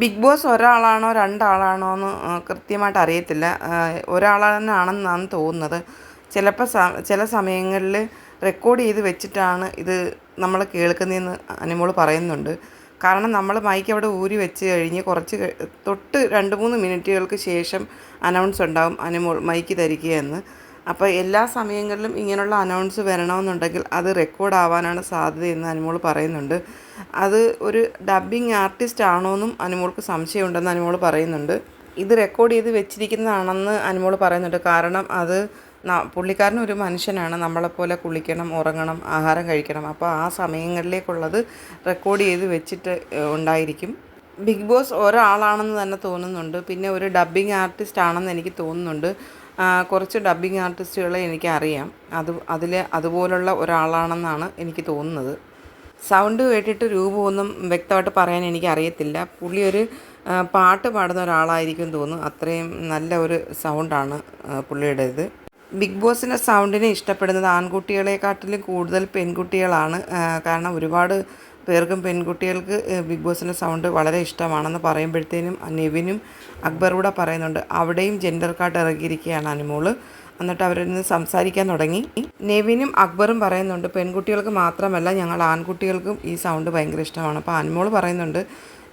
Big boss ഒരാളാണോ രണ്ടാളാണോ എന്ന് കൃത്യമായിട്ട് അറിയത്തില്ല. ഒരാൾ തന്നെയാണെന്നാണ് തോന്നുന്നത്. ചിലപ്പോൾ ചില സമയങ്ങളിൽ റെക്കോർഡ് ചെയ്ത് വെച്ചിട്ടാണ് ഇത് നമ്മൾ കേൾക്കുന്നതെന്ന് അനുമോൾ പറയുന്നുണ്ട്. കാരണം നമ്മൾ മൈക്ക് അവിടെ ഊരി വെച്ച് കഴിഞ്ഞ് കുറച്ച് തൊട്ട് രണ്ട് മൂന്ന് മിനിറ്റുകൾക്ക് ശേഷം അനൗൺസ് ഉണ്ടാവും അനുമോൾ മൈക്ക് എന്ന്. അപ്പോൾ എല്ലാ സമയങ്ങളിലും ഇങ്ങനെയുള്ള അനൗൺസ് വരണമെന്നുണ്ടെങ്കിൽ അത് റെക്കോർഡ് ആവാനാണ് സാധ്യതയെന്ന് അനുമോൾ പറയുന്നുണ്ട്. അത് ഒരു ഡബ്ബിംഗ് ആർട്ടിസ്റ്റ് ആണോയെന്നും അനുമോൾക്ക് സംശയമുണ്ടെന്ന് അനുമോൾ പറയുന്നുണ്ട്. ഇത് റെക്കോർഡ് ചെയ്ത് വെച്ചിരിക്കുന്നതാണെന്ന് അനുമോൾ പറയുന്നുണ്ട്. കാരണം അത് പുള്ളിക്കാരൻ ഒരു മനുഷ്യനാണ്. നമ്മളെപ്പോലെ കുളിക്കണം ഉറങ്ങണം ആഹാരം കഴിക്കണം. അപ്പോൾ ആ സമയങ്ങളിലേക്കുള്ളത് റെക്കോർഡ് ചെയ്ത് വെച്ചിട്ട് ഉണ്ടായിരിക്കും. ബിഗ് ബോസ് ഒരാളാണെന്ന് തന്നെ തോന്നുന്നുണ്ട്. പിന്നെ ഒരു ഡബ്ബിംഗ് ആർട്ടിസ്റ്റ് ആണെന്ന് എനിക്ക് തോന്നുന്നുണ്ട്. കുറച്ച് ഡബ്ബിംഗ് ആർട്ടിസ്റ്റുകളെ എനിക്കറിയാം. അത് അതിൽ അതുപോലുള്ള ഒരാളാണെന്നാണ് എനിക്ക് തോന്നുന്നത്. സൗണ്ട് കേട്ടിട്ട് രൂപമൊന്നും വ്യക്തമായിട്ട് പറയാൻ എനിക്കറിയത്തില്ല. പുള്ളി ഒരു പാട്ട് പാടുന്ന ഒരാളായിരിക്കും തോന്നുന്നു. അത്രയും നല്ല ഒരു സൗണ്ടാണ് പുള്ളിയുടേത്. ബിഗ് ബോസിന്റെ സൗണ്ടിനെ ഇഷ്ടപ്പെടുന്നത് ആൺകുട്ടികളെക്കാട്ടിലും കൂടുതൽ പെൺകുട്ടികളാണ് കാരണം ഒരുപാട് പേർക്കും പെൺകുട്ടികൾക്ക് ബിഗ് ബോസിന്റെ സൗണ്ട് വളരെ ഇഷ്ടമാണെന്ന് പറയുമ്പോഴത്തേനും നെവിനും അക്ബറൂടെ പറയുന്നുണ്ട് അവിടെയും ജെൻഡർ കാർഡ് ഇറങ്ങിയിരിക്കുകയാണ് അനുമോൾ. എന്നിട്ട് അവരിൽ നിന്ന് സംസാരിക്കാൻ തുടങ്ങി. നെവിനും അക്ബറും പറയുന്നുണ്ട് പെൺകുട്ടികൾക്ക് മാത്രമല്ല ഞങ്ങൾ ആൺകുട്ടികൾക്കും ഈ സൗണ്ട് ഭയങ്കര ഇഷ്ടമാണ്. അപ്പോൾ അനുമോൾ പറയുന്നുണ്ട്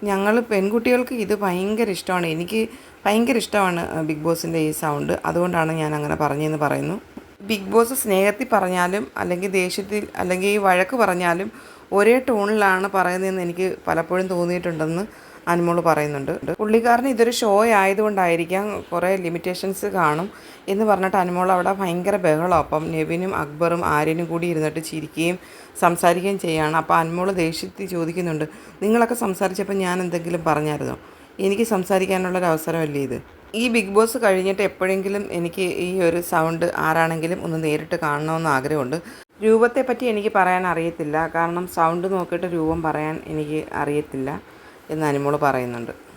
ഞങ്ങൾ പെൺകുട്ടികൾക്ക് ഇത് ഭയങ്കര ഇഷ്ടമാണ്. എനിക്ക് ഭയങ്കര ഇഷ്ടമാണ് ബിഗ് ബോസിന്റെ ഈ സൗണ്ട്. അതുകൊണ്ടാണ് ഞാൻ അങ്ങനെ പറഞ്ഞതെന്ന് പറയുന്നു. ബിഗ് ബോസ് സ്നേഹത്തിൽ പറഞ്ഞാലും അല്ലെങ്കിൽ ദേഷ്യത്തിൽ അല്ലെങ്കിൽ ഈ വഴക്ക് പറഞ്ഞാലും ഒരേ ടോണിലാണ് പറയുന്നതെന്ന് എനിക്ക് പലപ്പോഴും തോന്നിയിട്ടുണ്ടെന്ന് അനുമോൾ പറയുന്നുണ്ട്. പുള്ളിക്കാരന് ഇതൊരു ഷോ ആയതുകൊണ്ടായിരിക്കാം കുറേ ലിമിറ്റേഷൻസ് കാണും എന്ന് പറഞ്ഞിട്ട് അനുമോൾ അവിടെ ഭയങ്കര ബഹളം. അപ്പം നെവിനും അക്ബറും ആര്യനും കൂടി ഇരുന്നിട്ട് ചിരിക്കുകയും സംസാരിക്കുകയും ചെയ്യുകയാണ് അപ്പോൾ അനുമോൾ ദേഷ്യത്തിൽ ചോദിക്കുന്നുണ്ട് നിങ്ങളൊക്കെ സംസാരിച്ചപ്പോൾ ഞാൻ എന്തെങ്കിലും പറഞ്ഞായിരുന്നോ? എനിക്ക് സംസാരിക്കാനുള്ളൊരു അവസരമല്ലേ ഇത്? ഈ ബിഗ് ബോസ് കഴിഞ്ഞിട്ട് എപ്പോഴെങ്കിലും എനിക്ക് ഈ ഒരു സൗണ്ട് ആരാണെങ്കിലും ഒന്ന് നേരിട്ട് കാണണമെന്ന് ആഗ്രഹമുണ്ട്. രൂപത്തെപ്പറ്റി എനിക്ക് പറയാൻ അറിയത്തില്ല. കാരണം സൗണ്ട് നോക്കിയിട്ട് രൂപം പറയാൻ എനിക്ക് അറിയത്തില്ല എന്ന് അനുമോൾ പറയുന്നുണ്ട്.